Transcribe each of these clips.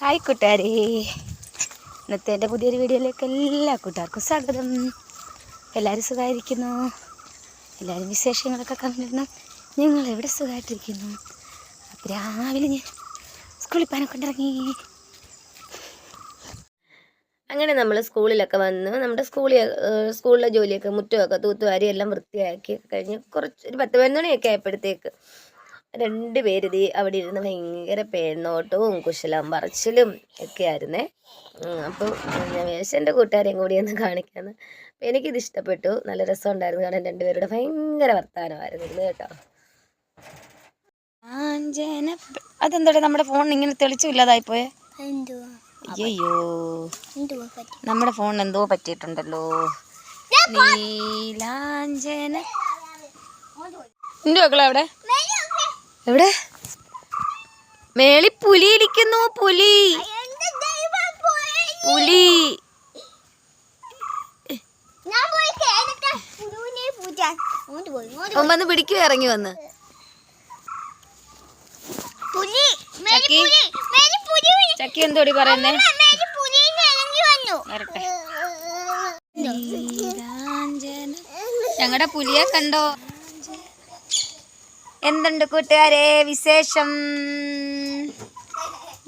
Hi കൂട്ടുകാരെ. ഇന്നത്തെ എന്റെ പുതിയൊരു വീഡിയോയിലേക്ക് എല്ലാ കൂട്ടുകാർക്കും സ്വാഗതം. എല്ലാവരും സുഖമായിരിക്കുന്നു? എല്ലാവരും വിശേഷങ്ങളൊക്കെ കണ്ടിരുന്നു? നിങ്ങൾ എവിടെ സുഖമായിട്ടിരിക്കുന്നു? അപ്പം രാവിലെ ഞാൻ സ്കൂളിൽ പാനെ കൊണ്ടിറങ്ങി. അങ്ങനെ നമ്മൾ സ്കൂളിലൊക്കെ വന്ന് നമ്മുടെ സ്കൂളിൽ സ്കൂളിലെ ജോലിയൊക്കെ മുറ്റമൊക്കെ തൂത്തുവാരി എല്ലാം വൃത്തിയാക്കി കഴിഞ്ഞ് കുറച്ച് ഒരു പത്ത് പതിനൊന്ന് മണിയൊക്കെ ആയപ്പോഴത്തേക്ക് രണ്ട് പേര് ദേ അവിടെ ഇരുന്ന് ഭയങ്കര പേണ്ണോട്ടവും കുശലം പറച്ചിലും ഒക്കെ ആയിരുന്നേ. അപ്പം അപ്പോൾ ഞാൻ എന്റെ കൂട്ടുകാരെയും കൂടി ഒന്ന് കാണിക്കാമെന്ന് അപ്പോൾ എനിക്കിത് ഇഷ്ടപ്പെട്ടു. നല്ല രസമുണ്ടായിരുന്നു കാരണം രണ്ടുപേരുടെ ഭയങ്കര വർത്തമാനമായിരുന്നു ഇരുന്ന് കേട്ടോ. ആഞ്ജന അതെന്താ നമ്മുടെ ഫോൺ ഇങ്ങനെ തെളിച്ചില്ലാതായിപ്പോയെ എന്തുവാ? അയ്യോ നമ്മുടെ ഫോൺ എന്തോ പറ്റിയിട്ടുണ്ടല്ലോ. നീലാഞ്ജന. എന്റെ മക്കളെ എവിടെ എവിടെ? മേളി പുലി. ഇരിക്കുന്നു പുലി പുലി വന്ന് പിടിക്കുക ഇറങ്ങി വന്ന്? ചക്കി. എന്തോടി പറയുന്നേ? ഞങ്ങളുടെ പുലിയെ കണ്ടോ? എന്തുണ്ട് കൂട്ടുകാരെ? വിശേഷം?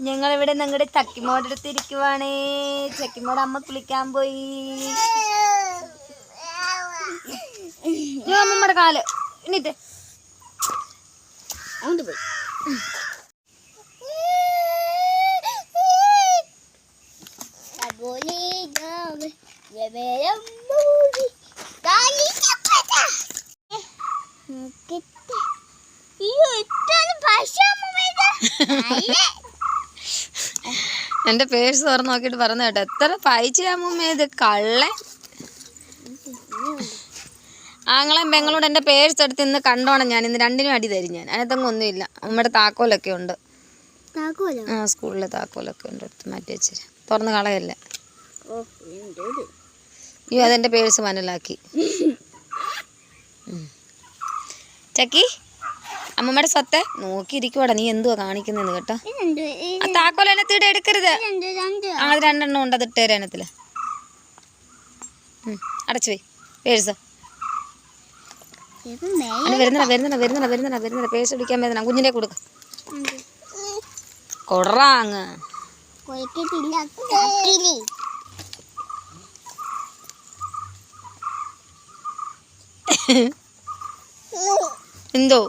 ഞങ്ങൾ ഇവിടെ ഞങ്ങളുടെ ചക്കിമോടെടുത്തിരിക്കുവാണേ ചക്കിമോട് അമ്മ കുളിക്കാൻ പോയി. അമ്മമ്മയുടെ കാൽ. അങ്ങോട്ട് പോയി അതുപോലെ ഞാൻ വെവ്വേറെ മൂടി കാലിക്കപ്പെട്ട. നോക്കട്ടെ. അയ്യോ, ഇത്രയും പശ എന്റെ പേഴ്സ് തുറന്ന് നോക്കിട്ട് പറഞ്ഞു കേട്ടോ. എത്ര പൈച്ച അമ്മൂമ്മ ഇത്? കള്ളൻ. ആങ്ങളെ പെങ്ങളോട് എന്റെ പേഴ്സ് എടുത്ത് ഇന്ന് കണ്ടോണം ഞാൻ. ഇന്ന് രണ്ടിനും അടി തരും ഞാൻ. അതിനകത്തൊന്നും ഒന്നുമില്ല. നമ്മുടെ താക്കോലൊക്കെ ഉണ്ട്? ആ സ്കൂളിലെ താക്കോലൊക്കെ ഉണ്ട്. എടുത്ത് മാറ്റി വെച്ചിട്ട്. തുറന്ന് കളയല്ലേ. അയ്യോ അതെന്റെ പേഴ്സ് മനലാക്കി ചക്കി അമ്മമ്മയുടെ സ്വത്തെ? നോക്കിയിരിക്കുവാടാ നീ എന്തുവാ കാണിക്കുന്നതെന്ന് കേട്ടോ? ആ താക്കോൽ അതിനകത്ത് എടുക്കരുത്? ആ അത് രണ്ടെണ്ണം ഉണ്ട് അത് ഇട്ടേരെ അതിനകത്തിൽ. ഉം, അടച്ചു പോയി പേഴ്സോ വരുന്നടാ വരുന്നടാ വരുന്നടാ വരുന്നടാ വരുന്നടാ പേഴ്സ് പിടിക്കാൻ വരുന്ന കുഞ്ഞിനെ കൊടുക്ക. കൊടറാങ്. എന്തോ?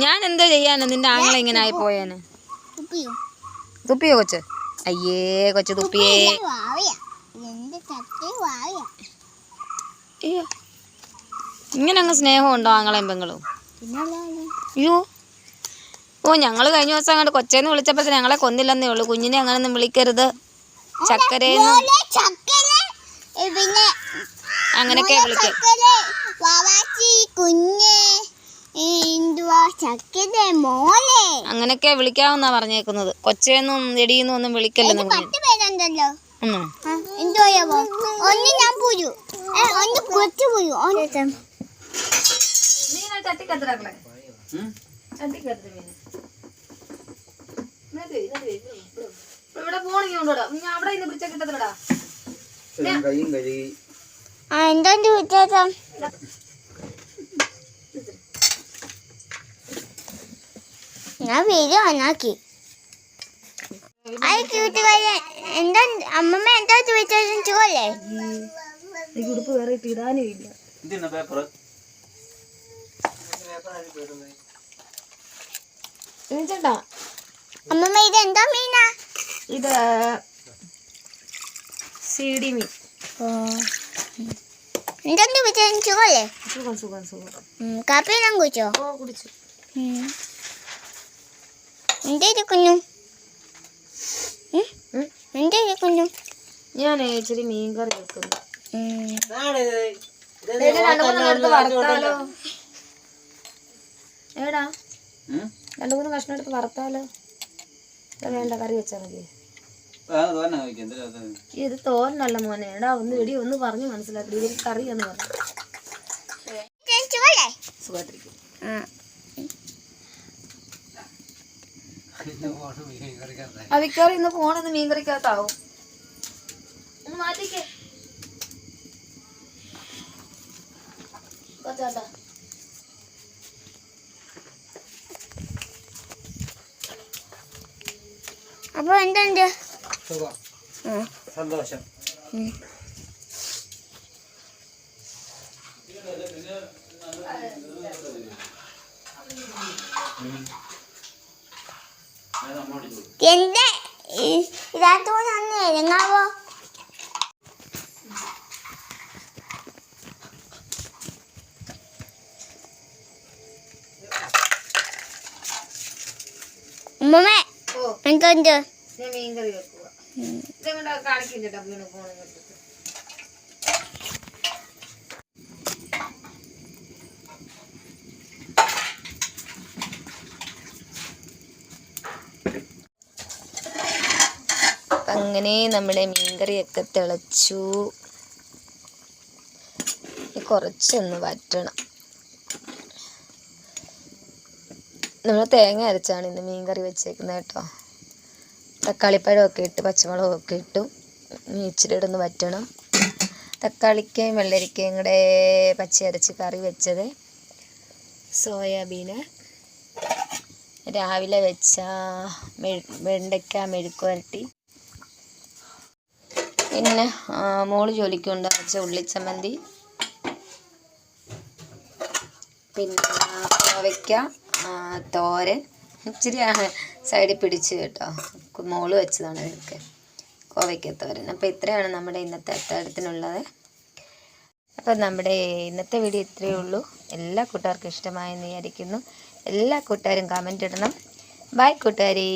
ഞാൻ എന്താ ചെയ്യാനാ? നിന്റെ ആങ്ങളെ ഇങ്ങനെ ആയി പോയാന്? തുപ്പിയോ? കൊച്ച്? അയ്യേ കൊച്ചു തുപ്പിയേ ഇങ്ങനെ അങ്ങ് സ്നേഹമുണ്ടോ ആങ്ങളെയും പെങ്ങളും? അയ്യോ. ഓ ഞങ്ങൾ കഴിഞ്ഞ ദിവസം അങ്ങോട്ട് കൊച്ചേന്ന് വിളിച്ചപ്പോൾ ഞങ്ങളെ കൊന്നില്ലെന്നേ ഉള്ളൂ. കുഞ്ഞിനെ അങ്ങനൊന്നും വിളിക്കരുത്. ചക്കരേന്ന്. മോളെ ചക്കര ഏ, പിന്നെ അങ്ങനെയൊക്കെ വിളിക്കും. കുഞ്ഞ്. അങ്ങനെയൊക്കെ വിളിക്കാവുന്നാ പറഞ്ഞേക്കുന്നത്. കൊച്ചേന്നും എടിയെന്നും ഒന്നും വിളിക്കല്ലോ ഇവിടെ പോണെങ്കിൽ കൊണ്ടോടാ ഞാൻ അവിടെ ഇന്ന് പിടിച്ചാൽ കിട്ടത്തില്ലടാ. കൈയും കഴുകി ആ എന്തുണ്ട് വിശേഷം ഞാൻ വീഡിയോ ഓണാക്കി അത് കൂട്ടുകാരെ എന്താ അമ്മമ്മ എന്താ വിശേഷം ചോല്ലേ ഈ ഉടുപ്പ് വേറെ ഇടാനും ഇല്ല. എന്തിനാ പേപ്പർ ചേട്ടാ അമ്മമ്മ ഇത് എന്താ മീനാ ഇത് ചോല്ലേ സുഖം സുഖം സുഖം. കാപ്പി എല്ലാം കുടിച്ചോ? ഓ കുടിച്ചു. എന്തിരിക്കുന്നു ഉം. എന്തിരിക്കുന്നു ഞാൻ ഇച്ചിരി മീൻ കറി വെക്കുന്നു ഉം. രണ്ടു മൂന്ന് കഷ്ണം എടുത്ത് വറുത്താലോ? വേണ്ട കറി വെച്ചാൽ മതി? ഇത് തോരനല്ല മോനെ. എടാ ഒന്ന് ഇടി ഒന്ന് പറഞ്ഞു മനസ്സിലാക്കി. ഇതിൽ കറി എന്ന് പറഞ്ഞു സുഖമായിട്ടിരിക്കും ആ അവിക്കാറ് ഇന്ന് ഫോണൊന്ന് മീൻകറിക്കകത്താവും. ഒന്ന് മാറ്റിക്കേ. കൊച്ചാട്ടാ അപ്പൊ എന്തുണ്ട്? ആ. സന്തോഷം. ഉം. എന്റെ ഇതാത്തോന്ന് അന്ന് എഴുങ്ങാവോ ഉമ്മമ്മേ ഓ. എന്തുണ്ട് ഞാൻ മീൻകറി വെക്കുക ഇതെങ്ങോട്ടാ കാണിക്കും ചേട്ടാ വീണ് ഫോൺ ഇങ്ങോട്ട് അങ്ങനെ നമ്മുടെ മീൻകറിയൊക്കെ തിളച്ചു. കുറച്ചൊന്ന് വറ്റണം. നമ്മൾ തേങ്ങ അരച്ചാണ് ഇന്ന് മീൻകറി വെച്ചേക്കുന്നത് കേട്ടോ. തക്കാളിപ്പഴമൊക്കെ ഇട്ട് പച്ചമുളകൊക്കെ ഇട്ടു. ഇച്ചിരി ഇടന്ന് വറ്റണം. തക്കാളിക്കയും വെള്ളരിക്കയും കൂടെ പച്ച അരച്ച് കറി വെച്ചത് സോയാബീന്. രാവിലെ വെച്ച മെഴു വെണ്ടയ്ക്ക മെഴുക്ക് വരട്ടി പിന്നെ മോൾ ജോലിക്ക് കൊണ്ട് വെച്ച ഉള്ളിച്ചമ്മന്തി പിന്നെ കോവയ്ക്ക തോരൻ. ഇച്ചിരി സൈഡിൽ പിടിച്ച് കേട്ടോ. മോൾ വെച്ചതാണ് ഇതൊക്കെ. കോവയ്ക്ക തോരൻ. അപ്പോൾ ഇത്രയാണ് നമ്മുടെ ഇന്നത്തെ അത്താഴത്തിനുള്ളത്. അപ്പോൾ നമ്മുടെ ഇന്നത്തെ വീഡിയോ ഇത്രയേ ഉള്ളൂ. എല്ലാ കൂട്ടുകാർക്കും ഇഷ്ടമായെന്ന് വിചാരിക്കുന്നു. എല്ലാ കൂട്ടുകാരും കമന്റ് ഇടണം. ബൈ കൂട്ടുകാരി.